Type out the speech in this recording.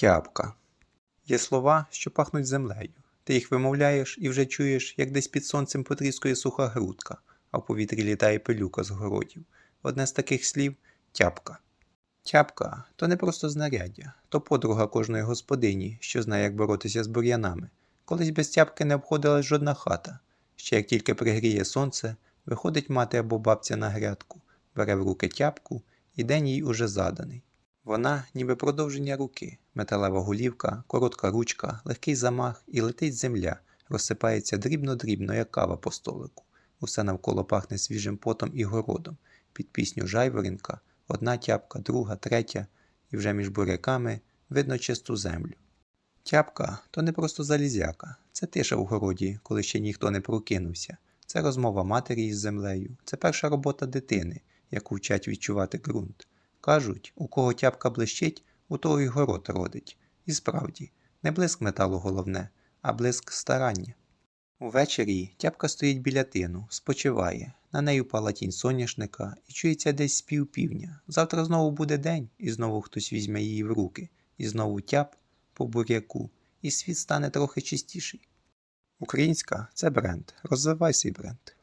Тяпка. Є слова, що пахнуть землею. Ти їх вимовляєш і вже чуєш, як десь під сонцем потріскує суха грудка, а в повітрі літає пилюка з городів. Одне з таких слів тяпка. Тяпка то не просто знаряддя, то подруга кожної господині, що знає, як боротися з бур'янами. Колись без тяпки не обходилась жодна хата. Ще як тільки пригріє сонце, виходить мати або бабця на грядку, бере в руки тяпку, і день їй уже заданий. Вона ніби продовження руки, металева голівка, коротка ручка, легкий замах і летить земля, розсипається дрібно-дрібно, як кава по столику. Усе навколо пахне свіжим потом і городом. Під пісню жайворонка одна тяпка, друга, третя, і вже між буряками видно чисту землю. Тяпка то не просто залізяка, це тиша в городі, коли ще ніхто не прокинувся. Це розмова матері із землею, це перша робота дитини, яку вчать відчувати ґрунт. Кажуть, у кого тяпка блищить, у того й город родить. І справді, не блиск металу головне, а блиск старання. Увечері тяпка стоїть біля тину, спочиває. На неї впала тінь соняшника і чується десь спів півня. Завтра знову буде день, і знову хтось візьме її в руки, і знову тяп по буряку, і світ стане трохи чистіший. Українська це бренд. Розвивай свій бренд.